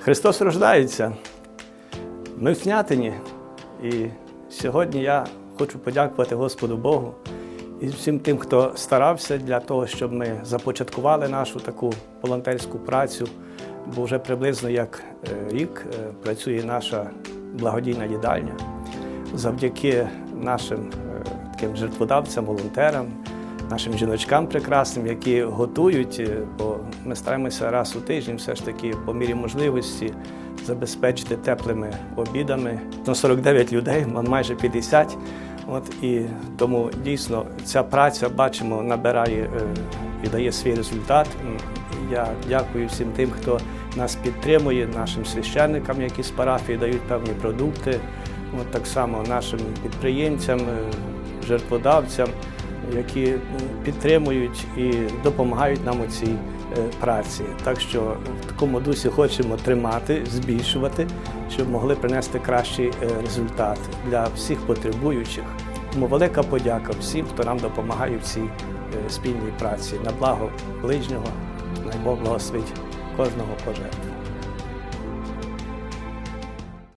Христос рождається. Ми в Снятині. І сьогодні я хочу подякувати Господу Богу і всім тим, хто старався для того, щоб ми започаткували нашу таку волонтерську працю. Бо вже приблизно як е, рік е, працює наша благодійна їдальня. Завдяки нашим е, таким жертводавцям, волонтерам, нашим жіночкам прекрасним, які готують, бо ми стараємося раз у тиждень все ж таки по мірі можливості забезпечити теплими обідами. На 49 людей, майже 50. От, і тому дійсно ця праця, бачимо, набирає е, і дає свій результат. Я дякую всім тим, хто нас підтримує, нашим священникам, які з парафії дають певні продукти. От так само нашим підприємцям, е, жертводавцям, які підтримують і допомагають нам у цій праці. Так що в такому дусі хочемо тримати, збільшувати, щоб могли принести кращий е, результат для всіх потребуючих. Тому велика подяка всім, хто нам допомагає в цій е, спільній праці на благо ближнього. Най Бог благословить кожного пожертву.